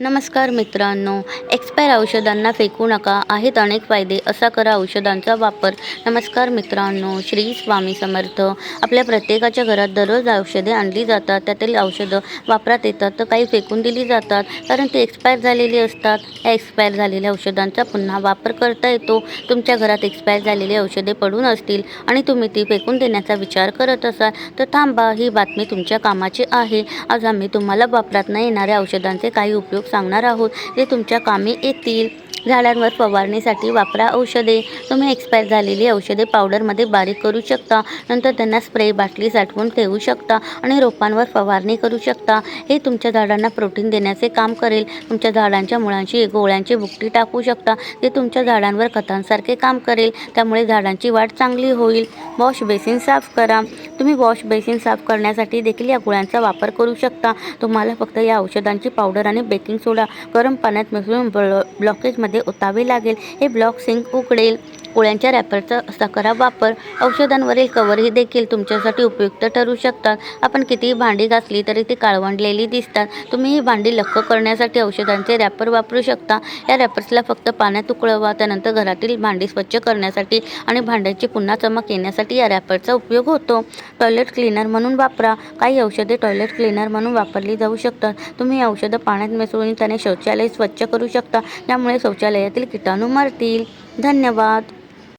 नमस्कार मित्रांनो एक्सपायर औषधांना फेकू नका. आहेत अनेक फायदे असा करा औषधांचा वापर. नमस्कार मित्रांनो श्री स्वामी समर्थ. आपल्या प्रत्येकाच्या घरात दररोज औषधे आणली जातात. त्यातील औषधं वापरात येतात तर काही फेकून दिली जातात. कारण ती एक्सपायर झालेली असतात. या एक्सपायर झालेल्या औषधांचा पुन्हा वापर करता येतो. तुमच्या घरात एक्सपायर झालेली औषधे पडून असतील आणि तुम्ही ती फेकून देण्याचा विचार करत असाल तर थांबा. ही बातमी तुमच्या कामाची आहे. आज आम्ही तुम्हाला वापरात न येणाऱ्या औषधांचे काही उपयोग सांगणार आहोत ते तुमच्या कामी येतील. झाडांवर फवारणीसाठी वापरा औषधे. तुम्ही एक्सपायर झालेली औषधे पावडरमध्ये बारीक करू शकता. नंतर त्यांना स्प्रे बाटली साठवून ठेवू शकता आणि रोपांवर फवारणी करू शकता. हे तुमच्या झाडांना प्रोटीन देण्याचे काम करेल. तुमच्या झाडांच्या मुळांची गोळ्यांची बुकटी टाकू शकता. ते तुमच्या झाडांवर खतांसारखे काम करेल. त्यामुळे झाडांची वाढ चांगली होईल. वॉश बेसिन साफ करा. तुम्ही वॉश बेसिन साफ करण्यासाठी देखील या गोळ्यांचा वापर करू शकता. तुम्हाला फक्त या औषधांची पावडर आणि बेकिंग सोडा गरम पाण्यात मिसळून ब्ल ब्लॉकेजमध्ये ओतावे लागेल. हे ब्लॉक सिंक उकडेल गोळ्यांच्या रॅपरचा असा करा वापर. औषधांवरील कवरही देखील तुमच्यासाठी उपयुक्त ठरू शकतात. आपण कितीही भांडी घासली तरी ती काळवंडलेली दिसतात. तुम्ही ही भांडी लक्क करण्यासाठी औषधांचे रॅपर वापरू शकता. या रॅपर्सला फक्त पाण्यात उकळवा त्यानंतर घरातील भांडी स्वच्छ करण्यासाठी आणि भांड्याची पुन्हा चमक येण्यासाठी या रॅपरचा उपयोग होतो. टॉयलेट क्लीनर म्हणून वापरा. काही औषधे टॉयलेट क्लीनर म्हणून वापरली जाऊ शकतात. तुम्ही औषधं पाण्यात मिसळून त्याने शौचालय स्वच्छ करू शकता. त्यामुळे शौचालयातील किटाणू मरतील. धन्यवाद.